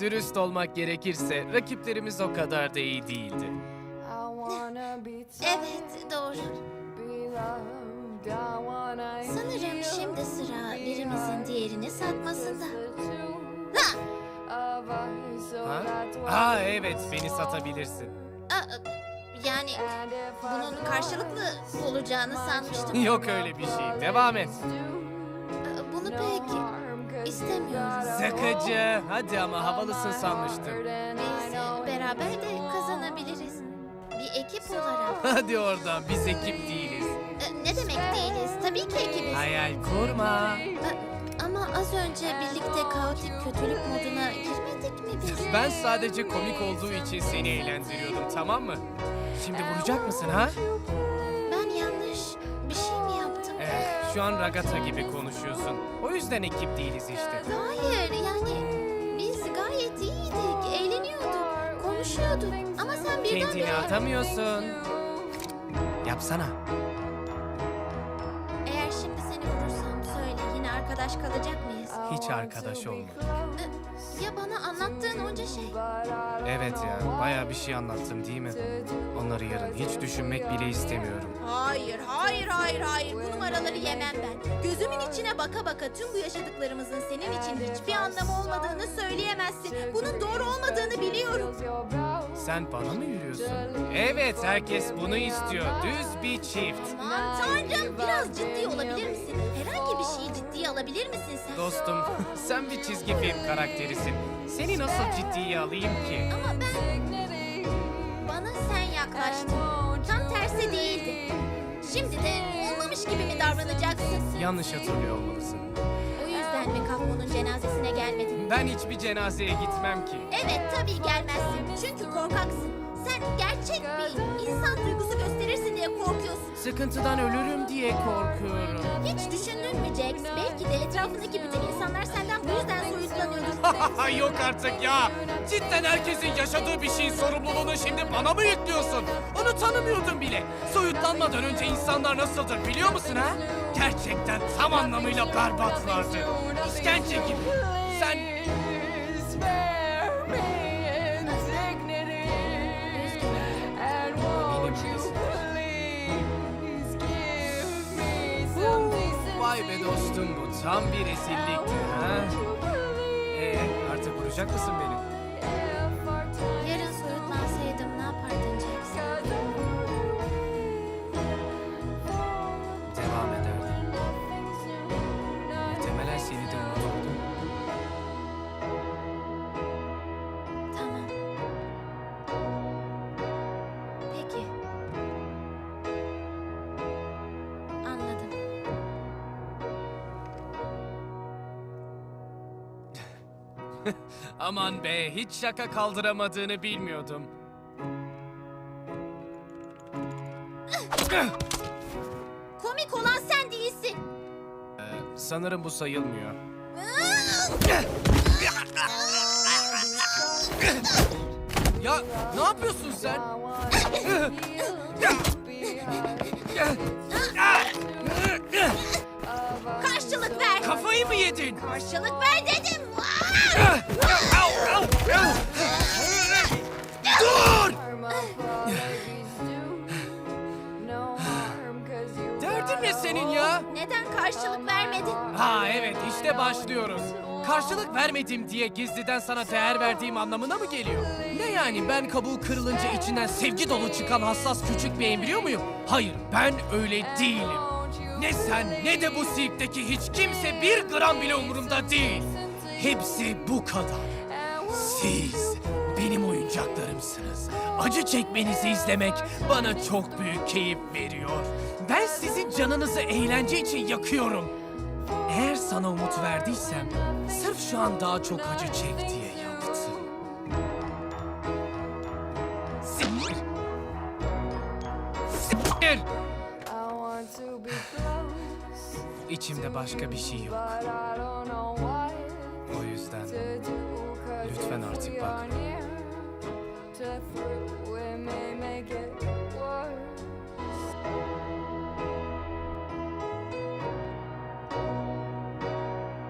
Dürüst olmak gerekirse rakiplerimiz o kadar da iyi değildi. Evet, doğru. Sanırım şimdi sıra birimizin diğerini satmasında. Ha? Aa evet beni satabilirsin. Aa, yani bunun karşılıklı olacağını sanmıştım. Yok öyle bir şey. Devam et. Bunu pek istemiyoruz. Sakıcı. Hadi ama havalısın sanmıştım. Biz e, beraber de kazanabiliriz. Bir ekip olarak. Hadi oradan biz ekip değiliz. E, Ne demek değiliz? Tabii ki ekibiz. Hayal kurma. E, Ama az önce birlikte kaotik kötülük moduna girmedik mi biz? Ben sadece komik olduğu için seni eğlendiriyordum tamam mı? Şimdi vuracak mısın ha? Ben yanlış bir şey mi yaptım? Eh, şu an ragata gibi konuşuyorsun. O yüzden ekip değiliz işte. Hayır yani biz gayet iyiydik, eğleniyorduk, konuşuyorduk. Ama sen Kendini birdenbire... atamıyorsun. Yapsana. Eğer şimdi seni vurursam söyle yine arkadaş kalacak mıyız? Hiç arkadaş olma. E, Ya bana anlattığın onca şey? Evet ya, bayağı bir şey anlattım değil mi? Onları yarın hiç düşünmek bile istemiyorum. Hayır, hayır, hayır, hayır. Bu numaraları yemem ben. Baka baka tüm bu yaşadıklarımızın senin için hiçbir anlamı olmadığını söyleyemezsin. Bunun doğru olmadığını biliyorum. Sen bana mı yürüyorsun? Evet, herkes bunu istiyor. Düz bir çift. Aman tanrım, biraz ciddi olabilir misin? Herhangi bir şeyi ciddiye alabilir misin sen? Dostum, sen bir çizgi film karakterisin. Seni nasıl ciddiye alayım ki? Ama ben... Bana sen yaklaştın. Tam tersi değildi. Şimdi de olmamış gibi mi davranacaksın? Yanlış hatırlıyor olmalısın. O yüzden mi Kafmo'nun cenazesine gelmedin? Ben hiçbir cenazeye gitmem ki. Evet tabii gelmezsin. Çünkü korkaksın. Sen gerçek bir insan duygusu gösterirsin diye korkuyorsun. Sıkıntıdan ölürüm diye korkuyorum. Hiç düşündün mü Jax? Belki de etrafındaki bütün insanlar senden bu yüzden. Yok artık ya. Cidden herkesin yaşadığı bir şeyin sorumluluğunu şimdi bana mı yüklüyorsun? Onu tanımıyordum bile. Soyutlanmadan önce insanlar nasıldır biliyor musun ha? Gerçekten tam anlamıyla berbatlardı. İşkence gibi. Sen Vay be dostum bu tam bir rezillikti ha. Vuracak mısın beni? Aman be hiç şaka kaldıramadığını bilmiyordum. Komik olan sen değilsin. Ee, sanırım bu sayılmıyor. ya ne yapıyorsun sen? Karşılık ver. Kafayı mı yedin? Karşılık ver dedim. Dur! Derdin ne senin ya? Neden karşılık vermedin? Ha evet işte başlıyoruz. Karşılık vermedim diye gizliden sana değer verdiğim anlamına mı geliyor? Ne yani ben kabuğu kırılınca içinden sevgi dolu çıkan hassas küçük bir embriyo muyum? Hayır ben öyle değilim. Ne sen ne de bu sirkteki hiç kimse bir gram bile umurumda değil. Hepsi bu kadar. Siz benim oyuncaklarımsınız. Acı çekmenizi izlemek bana çok büyük keyif veriyor. Ben sizin canınızı eğlence için yakıyorum. Eğer sana umut verdiysem sırf şu an daha çok acı çek diye yaptım. Siktir. Siktir. İçimde başka bir şey yok. Lütfen artık bakma.